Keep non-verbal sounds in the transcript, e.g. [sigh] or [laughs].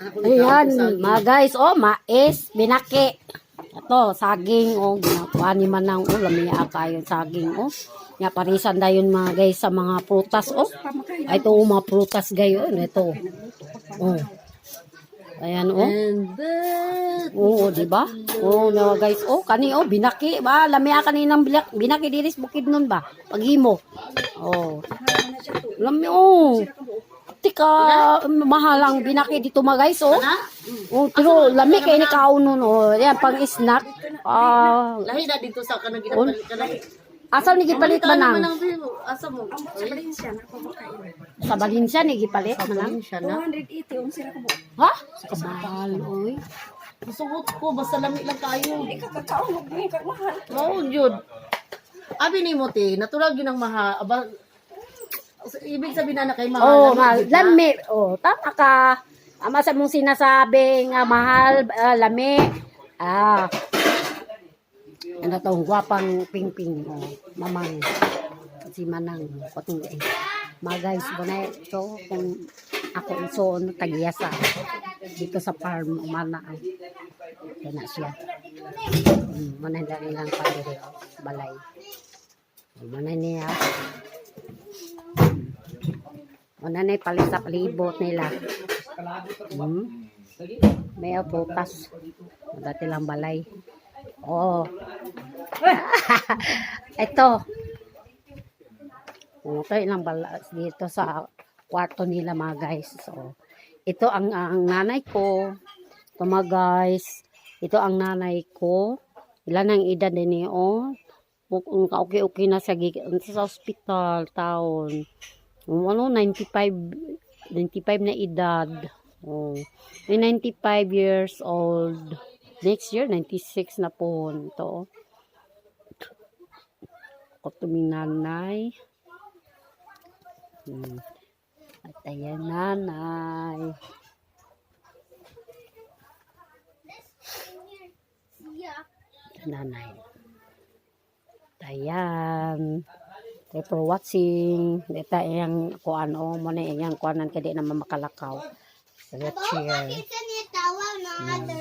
Ayan, mga guys, oh, mais, binaki. Ito, saging, oh, ginawa ni Manang, oh, lamia kayo saging, oh. Nga, parisan na yun mga guys sa mga prutas, oh. Ito, oh, mga prutas gayon, ito. Oh. Ayan, oh. Oo, di ba? Oo, mga guys. Oh, kani oh, binaki ba? Lamia kaninang binak, binaki diris bukid nun ba? Paghimo. Oh. Lami oh. Tika, mahalang binaki dito mga guys, oh. Oh, pero lami kay ni kaunon, oh. Yan, pang snack. Ah, lahi na dito sa kanang ginapalit ka lahi. asal ni gipalit ba nang? Asa mo? Sa Valencia ni gipalit manang? siya na. 280 ang sila ko mo. Ha? Kabal, oy. Gusto ko, basta lamig lang kayo. Kakakaon mo kag mahal. Oo, yun. Abi ni mo, te, natural yun ang maha, aba, ibig sabihin na kay mahal. Oh, lamig. Lami. Oh, tama ka. Ama sa mong sinasabing ah, mahal, ah, lami. Ah. Ano tong gwapang pingping. Oh, mamang. Si Manang. Patong eh. Mga guys, bunay. So, kung ako isoon, tagiyasa. Dito sa farm, umana. Yan na siya. Hmm, manay na nilang pagdiri. Oh, balay. Manay niya. Una na palit sa palibot nila. Hmm. May butas. Dati lang balay. Oo. [laughs] Ito. Okay lang bala dito sa kwarto nila mga guys. So, ito ang, ang nanay ko. Ito mga guys. Ito ang nanay ko. Ilan ang edad din niyo? Okay-okay na sa, sa hospital, taon. Um, ano, 95, 95 na edad. Oh. May 95 years old. Next year, 96 na po. Ito. Ako tuming nanay. Hmm. At ayan, nanay. Nanay. Ayan. Thank for watching. Dito yung kuan o mo na yung kuanan kadi na niya tawa mga the